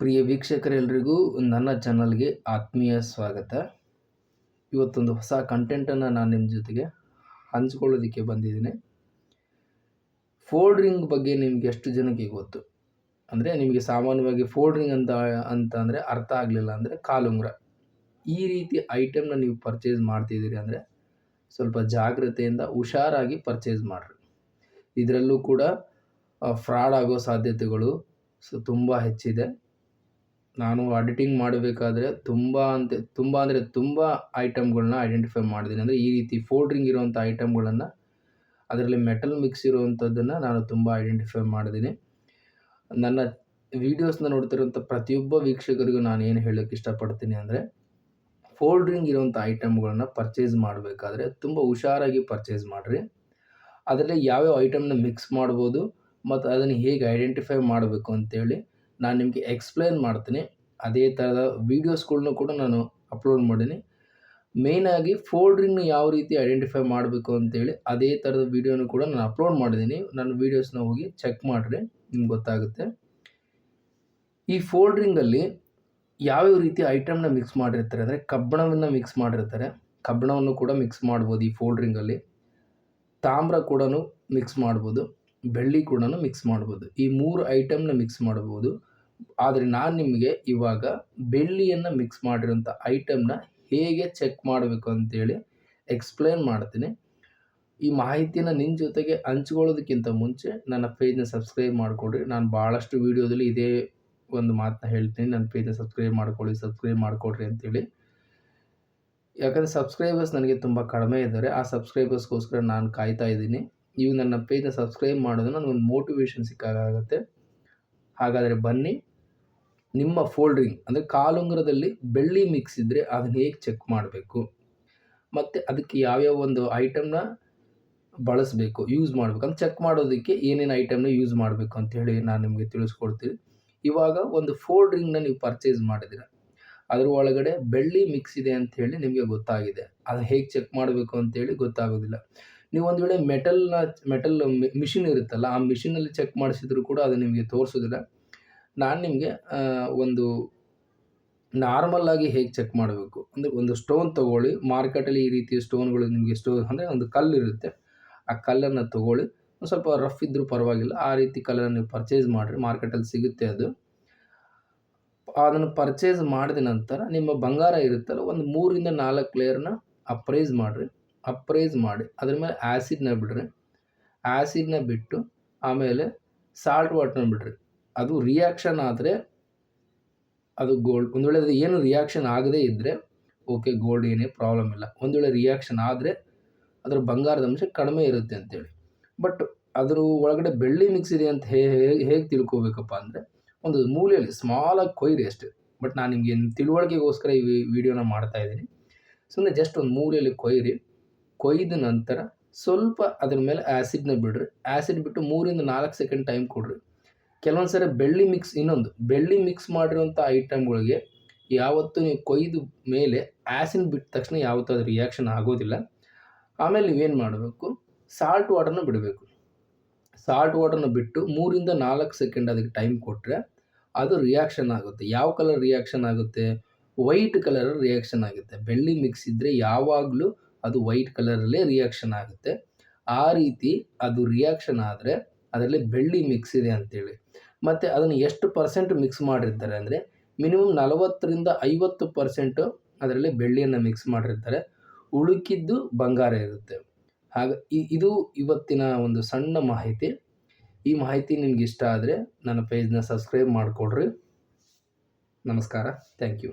ಪ್ರಿಯ ವೀಕ್ಷಕರೆಲ್ಲರಿಗೂ ನನ್ನ ಚಾನಲ್ಗೆ ಆತ್ಮೀಯ ಸ್ವಾಗತ. ಇವತ್ತೊಂದು ಹೊಸ ಕಂಟೆಂಟನ್ನು ನಾನು ನಿಮ್ಮ ಜೊತೆಗೆ ಹಂಚ್ಕೊಳ್ಳೋದಕ್ಕೆ ಬಂದಿದ್ದೀನಿ. ಫೋಲ್ಡ್ರಿಂಗ್ ಬಗ್ಗೆ ನಿಮ್ಗೆ ಎಷ್ಟು ಜನಕ್ಕೆ ಗೊತ್ತು? ಅಂದರೆ ನಿಮಗೆ ಸಾಮಾನ್ಯವಾಗಿ ಫೋಲ್ಡ್ರಿಂಗ್ ಅಂತ ಅಂತ ಅಂದರೆ ಅರ್ಥ ಆಗಲಿಲ್ಲ ಅಂದರೆ ಕಾಲುಂಗ್ರ ಈ ರೀತಿ ಐಟಮ್ನ ನೀವು ಪರ್ಚೇಸ್ ಮಾಡ್ತಿದ್ದೀರಿ ಅಂದರೆ ಸ್ವಲ್ಪ ಜಾಗ್ರತೆಯಿಂದ ಹುಷಾರಾಗಿ ಪರ್ಚೇಸ್ ಮಾಡಿರಿ. ಇದರಲ್ಲೂ ಕೂಡ ಫ್ರಾಡ್ ಆಗೋ ಸಾಧ್ಯತೆಗಳು ಸೊ, ತುಂಬ ಹೆಚ್ಚಿದೆ. ನಾನು ಅಡಿಟಿಂಗ್ ಮಾಡಬೇಕಾದ್ರೆ ತುಂಬ ಅಂತ, ತುಂಬ ಅಂದರೆ ತುಂಬ ಐಟಮ್ಗಳನ್ನ ಐಡೆಂಟಿಫೈ ಮಾಡಿದ್ದೀನಿ ಅಂದರೆ ಈ ರೀತಿ ಫೋಲ್ಡ್ರಿಂಗ್ ಇರುವಂಥ ಐಟಮ್ಗಳನ್ನು ಅದರಲ್ಲಿ ಮೆಟಲ್ ಮಿಕ್ಸ್ ಇರುವಂಥದ್ದನ್ನು ನಾನು ತುಂಬ ಐಡೆಂಟಿಫೈ ಮಾಡಿದ್ದೀನಿ ನನ್ನ ವೀಡಿಯೋಸ್ನ ನೋಡ್ತಿರುವಂಥ ಪ್ರತಿಯೊಬ್ಬ ವೀಕ್ಷಕರಿಗೂ ನಾನು ಏನು ಹೇಳೋಕ್ಕೆ ಇಷ್ಟಪಡ್ತೀನಿ ಅಂದರೆ ಫೋಲ್ಡ್ರಿಂಗ್ ಇರುವಂಥ ಐಟಮ್ಗಳನ್ನ ಪರ್ಚೇಸ್ ಮಾಡಬೇಕಾದ್ರೆ ತುಂಬ ಹುಷಾರಾಗಿ ಪರ್ಚೇಸ್ ಮಾಡಿರಿ. ಅದರಲ್ಲಿ ಯಾವ್ಯಾವ ಐಟಮ್ನ ಮಿಕ್ಸ್ ಮಾಡ್ಬೋದು, ಮತ್ತು ಅದನ್ನು ಹೇಗೆ ಐಡೆಂಟಿಫೈ ಮಾಡಬೇಕು ಅಂತೇಳಿ ನಾನು ನಿಮಗೆ ಎಕ್ಸ್ಪ್ಲೇನ್ ಮಾಡ್ತೀನಿ. ಅದೇ ಥರದ ವೀಡಿಯೋಸ್ಗಳ್ನೂ ಕೂಡ ನಾನು ಅಪ್ಲೋಡ್ ಮಾಡೀನಿ. ಮೇಯ್ನಾಗಿ ಫೋಲ್ಡ್ರಿಂಗ್ನ ಯಾವ ರೀತಿ ಐಡೆಂಟಿಫೈ ಮಾಡಬೇಕು ಅಂತೇಳಿ ಅದೇ ಥರದ ವೀಡಿಯೋನು ಕೂಡ ನಾನು ಅಪ್ಲೋಡ್ ಮಾಡಿದ್ದೀನಿ ನನ್ನ ವೀಡಿಯೋಸ್ನ ಹೋಗಿ ಚೆಕ್ ಮಾಡಿರಿ, ನಿಮ್ಗೆ ಗೊತ್ತಾಗುತ್ತೆ. ಈ ಫೋಲ್ಡ್ರಿಂಗಲ್ಲಿ ಯಾವ್ಯಾವ ರೀತಿ ಐಟಮ್ನ ಮಿಕ್ಸ್ ಮಾಡಿರ್ತಾರೆ ಅಂದರೆ ಕಬ್ಬಣವನ್ನು ಮಿಕ್ಸ್ ಮಾಡಿರ್ತಾರೆ. ಕಬ್ಬಣವನ್ನು ಕೂಡ ಮಿಕ್ಸ್ ಮಾಡ್ಬೋದು ಈ ಫೋಲ್ಡ್ರಿಂಗಲ್ಲಿ ತಾಮ್ರ ಕೂಡ ಮಿಕ್ಸ್ ಮಾಡ್ಬೋದು. ಬೆಳ್ಳಿ ಕೂಡ ಮಿಕ್ಸ್ ಮಾಡ್ಬೋದು. ಈ ಮೂರು ಐಟಮ್ನ ಮಿಕ್ಸ್ ಮಾಡ್ಬೋದು. ಆದರೆ ನಾನು ನಿಮಗೆ ಇವಾಗ ಬೆಳ್ಳಿಯನ್ನು ಮಿಕ್ಸ್ ಮಾಡಿರೋಂಥ ಐಟಮ್ನ ಹೇಗೆ ಚೆಕ್ ಮಾಡಬೇಕು ಅಂತೇಳಿ ಎಕ್ಸ್ಪ್ಲೇನ್ ಮಾಡ್ತೀನಿ. ಈ ಮಾಹಿತಿನ ನಿನ್ನ ಜೊತೆಗೆ ಹಂಚ್ಕೊಳ್ಳೋದಕ್ಕಿಂತ ಮುಂಚೆ ನನ್ನ ಪೇಜ್ನ ಸಬ್ಸ್ಕ್ರೈಬ್ ಮಾಡಿಕೊಡ್ರಿ ನಾನು ಭಾಳಷ್ಟು ವೀಡಿಯೋದಲ್ಲಿ ಇದೇ ಒಂದು ಮಾತನ್ನ ಹೇಳ್ತೀನಿ. ನನ್ನ ಪೇಜ್ನ ಸಬ್ಸ್ಕ್ರೈಬ್ ಮಾಡ್ಕೊಳ್ಳಿ ಸಬ್ಸ್ಕ್ರೈಬ್ ಮಾಡಿಕೊಡ್ರಿ ಅಂತೇಳಿ. ಯಾಕಂದರೆ ಸಬ್ಸ್ಕ್ರೈಬರ್ಸ್ ನನಗೆ ತುಂಬ ಕಡಿಮೆ ಇದ್ದಾರೆ. ಆ ಸಬ್ಸ್ಕ್ರೈಬರ್ಸ್ಗೋಸ್ಕರ ನಾನು ಕಾಯ್ತಾ ಇದ್ದೀನಿ. ನೀವು ನನ್ನ ಪೇಜ್ನ ಸಬ್ಸ್ಕ್ರೈಬ್ ಮಾಡೋದು ನನಗೊಂದು ಮೋಟಿವೇಶನ್ ಸಿಕ್ಕಾಗುತ್ತೆ ಹಾಗಾದರೆ ಬನ್ನಿ. ನಿಮ್ಮ ಫೋಲ್ಡ್ರಿಂಗ್, ಅಂದರೆ ಕಾಲುಂಗರದಲ್ಲಿ ಬೆಳ್ಳಿ ಮಿಕ್ಸ್ ಇದ್ದರೆ ಅದನ್ನ ಹೇಗೆ ಚೆಕ್ ಮಾಡಬೇಕು? ಮತ್ತು ಅದಕ್ಕೆ ಯಾವ್ಯಾವ ಒಂದು ಐಟಮ್ನ ಬಳಸಬೇಕು ಯೂಸ್ ಮಾಡಬೇಕು ಅಂತ ಚೆಕ್ ಮಾಡೋದಕ್ಕೆ ಏನೇನು ಐಟಮ್ನ ಯೂಸ್ ಮಾಡಬೇಕು ಅಂತ ಹೇಳಿ ನಾನು ನಿಮಗೆ ತಿಳಿಸ್ಕೊಡ್ತೀನಿ. ಇವಾಗ ಒಂದು ಫೋಲ್ಡ್ರಿಂಗ್ನ ನೀವು ಪರ್ಚೇಸ್ ಮಾಡಿದಿರ ಅದ್ರ ಒಳಗಡೆ ಬೆಳ್ಳಿ ಮಿಕ್ಸ್ ಇದೆ ಅಂತ ಹೇಳಿ ನಿಮಗೆ ಗೊತ್ತಾಗಿದೆ. ಅದು ಹೇಗೆ ಚೆಕ್ ಮಾಡಬೇಕು ಅಂತೇಳಿ ಗೊತ್ತಾಗೋದಿಲ್ಲ. ನೀವು ಒಂದು ವೇಳೆ ಮೆಟಲ್ನ ಮೆಟಲ್ ಮಿಷಿನ್ ಇರುತ್ತಲ್ಲ, ಆ ಮಿಷಿನಲ್ಲಿ ಚೆಕ್ ಮಾಡಿಸಿದ್ರು ಕೂಡ ಅದು ನಿಮಗೆ ತೋರಿಸೋದಿಲ್ಲ. ನಾನು ನಿಮಗೆ ಒಂದು ನಾರ್ಮಲ್ಲಾಗಿ ಹೇಗೆ ಚೆಕ್ ಮಾಡಬೇಕು? ಅಂದರೆ ಒಂದು ಸ್ಟೋನ್ ತೊಗೊಳ್ಳಿ ಮಾರ್ಕೆಟಲ್ಲಿ ಈ ರೀತಿಯ ಸ್ಟೋನ್ಗಳು ನಿಮಗೆ ಸ್ಟೋನ್ ಅಂದರೆ ಒಂದು ಕಲ್ಲು ಇರುತ್ತೆ. ಆ ಕಲ್ಲನ್ನು ತೊಗೊಳ್ಳಿ. ಒಂದು ಸ್ವಲ್ಪ ರಫ್ ಇದ್ದರೂ ಪರವಾಗಿಲ್ಲ. ಆ ರೀತಿ ಕಲ್ಲನ್ನು ನೀವು ಪರ್ಚೇಸ್ ಮಾಡಿರಿ. ಮಾರ್ಕೆಟಲ್ಲಿ ಸಿಗುತ್ತೆ ಅದು. ಅದನ್ನು ಪರ್ಚೇಸ್ ಮಾಡಿದ ನಂತರ ನಿಮ್ಮ ಬಂಗಾರ ಇರುತ್ತಲ್ಲ, ಒಂದು ಮೂರಿಂದ ನಾಲ್ಕು ಲೇಯರ್ನ ಅಪ್ರೈಸ್ ಮಾಡಿರಿ. ಅಪ್ರೈಸ್ ಮಾಡಿ. ಅದ್ರ ಮೇಲೆ ಆ್ಯಸಿಡ್ನ ಬಿಡ್ರಿ. ಆ್ಯಸಿಡ್ನ ಬಿಟ್ಟು ಆಮೇಲೆ ಸಾಲ್ಟ್ ವಾಟರ್ನ ಬಿಡ್ರಿ. ಅದು ರಿಯಾಕ್ಷನ್ ಆದರೆ ಅದು ಗೋಲ್ಡ್ ಒಂದು ವೇಳೆ ಅದು ಏನು ರಿಯಾಕ್ಷನ್ ಆಗದೇ ಇದ್ದರೆ ಓಕೆ ಗೋಲ್ಡ್ ಏನೇ ಪ್ರಾಬ್ಲಮ್ ಇಲ್ಲ. ಒಂದು ವೇಳೆ ರಿಯಾಕ್ಷನ್ ಆದರೆ ಅದರ ಬಂಗಾರದ ಅಂಶ ಕಡಿಮೆ ಇರುತ್ತೆ ಅಂತೇಳಿ. ಬಟ್ ಅದ್ರ ಒಳಗಡೆ ಬೆಳ್ಳಿ ಮಿಕ್ಸ್ ಇದೆ ಅಂತ ಹೇಗೆ ಹೇಗೆ ತಿಳ್ಕೊಬೇಕಪ್ಪ ಅಂದರೆ, ಒಂದು ಮೂಲೆಯಲ್ಲಿ ಸ್ಮಾಲಾಗಿ ಕೊಯ್ರಿ ಅಷ್ಟೇ. ಬಟ್ ನಾನು ನಿಮಗೆ ತಿಳುವಳಿಕೆಗೋಸ್ಕರ ಈ ವಿಡಿಯೋನ ಮಾಡ್ತಾ ಇದ್ದೀನಿ. ಸುಮ್ಮನೆ ಜಸ್ಟ್ ಒಂದು ಮೂಲೆಯಲ್ಲಿ ಕೊಯ್ರಿ. ಕೊಯ್ದ ನಂತರ ಸ್ವಲ್ಪ ಅದ್ರ ಮೇಲೆ ಆ್ಯಸಿಡ್ನ ಬಿಡ್ರಿ. ಆ್ಯಸಿಡ್ ಬಿಟ್ಟು ಮೂರಿಂದ ನಾಲ್ಕು ಸೆಕೆಂಡ್ ಟೈಮ್ ಕೊಡ್ರಿ. ಕೆಲವೊಂದು ಸರಿ ಬೆಳ್ಳಿ ಮಿಕ್ಸ್ ಇನ್ನೊಂದು. ಬೆಳ್ಳಿ ಮಿಕ್ಸ್ ಮಾಡಿರುವಂಥ ಐಟಮ್ಗಳಿಗೆ ಯಾವತ್ತೂ ನೀವು ಕೊಯ್ದು ಮೇಲೆ ಆ್ಯಸಿನ್ ಬಿಟ್ಟ ತಕ್ಷಣ ಯಾವತ್ತೂ ಅದು ರಿಯಾಕ್ಷನ್ ಆಗೋದಿಲ್ಲ. ಆಮೇಲೆ ನೀವೇನು ಮಾಡಬೇಕು? ಸಾಲ್ಟ್ ವಾಟರ್ನ ಬಿಡಬೇಕು. ಸಾಲ್ಟ್ ವಾಟರ್ನ ಬಿಟ್ಟು ಮೂರಿಂದ ನಾಲ್ಕು ಸೆಕೆಂಡ್ ಅದಕ್ಕೆ ಟೈಮ್ ಕೊಟ್ಟರೆ ಅದು ರಿಯಾಕ್ಷನ್ ಆಗುತ್ತೆ. ಯಾವ ಕಲರ್ ರಿಯಾಕ್ಷನ್ ಆಗುತ್ತೆ? ವೈಟ್ ಕಲರ್ ರಿಯಾಕ್ಷನ್ ಆಗುತ್ತೆ. ಬೆಳ್ಳಿ ಮಿಕ್ಸ್ ಇದ್ದರೆ ಯಾವಾಗಲೂ ಅದು ವೈಟ್ ಕಲರಲ್ಲೇ ರಿಯಾಕ್ಷನ್ ಆಗುತ್ತೆ. ಆ ರೀತಿ ಅದು ರಿಯಾಕ್ಷನ್ ಆದರೆ ಅದರಲ್ಲಿ ಬೆಳ್ಳಿ ಮಿಕ್ಸ್ ಇದೆ ಅಂತೇಳಿ. ಮತ್ತು ಅದನ್ನು ಎಷ್ಟು ಪರ್ಸೆಂಟ್ ಮಿಕ್ಸ್ ಮಾಡಿರ್ತಾರೆ ಅಂದರೆ ಮಿನಿಮಮ್ ನಲವತ್ತರಿಂದ ಐವತ್ತು ಪರ್ಸೆಂಟು ಅದರಲ್ಲಿ ಬೆಳ್ಳಿಯನ್ನು ಮಿಕ್ಸ್ ಮಾಡಿರ್ತಾರೆ. ಉಳುಕಿದ್ದು ಬಂಗಾರ ಇರುತ್ತೆ. ಹಾಗೆ ಇದು ಇವತ್ತಿನ ಒಂದು ಸಣ್ಣ ಮಾಹಿತಿ. ಈ ಮಾಹಿತಿ ನಿಮ್ಗೆ ಇಷ್ಟ ಆದರೆ ನನ್ನ ಪೇಜ್ನ ಸಬ್ಸ್ಕ್ರೈಬ್ ಮಾಡಿಕೊಡ್ರಿ ನಮಸ್ಕಾರ. Thank you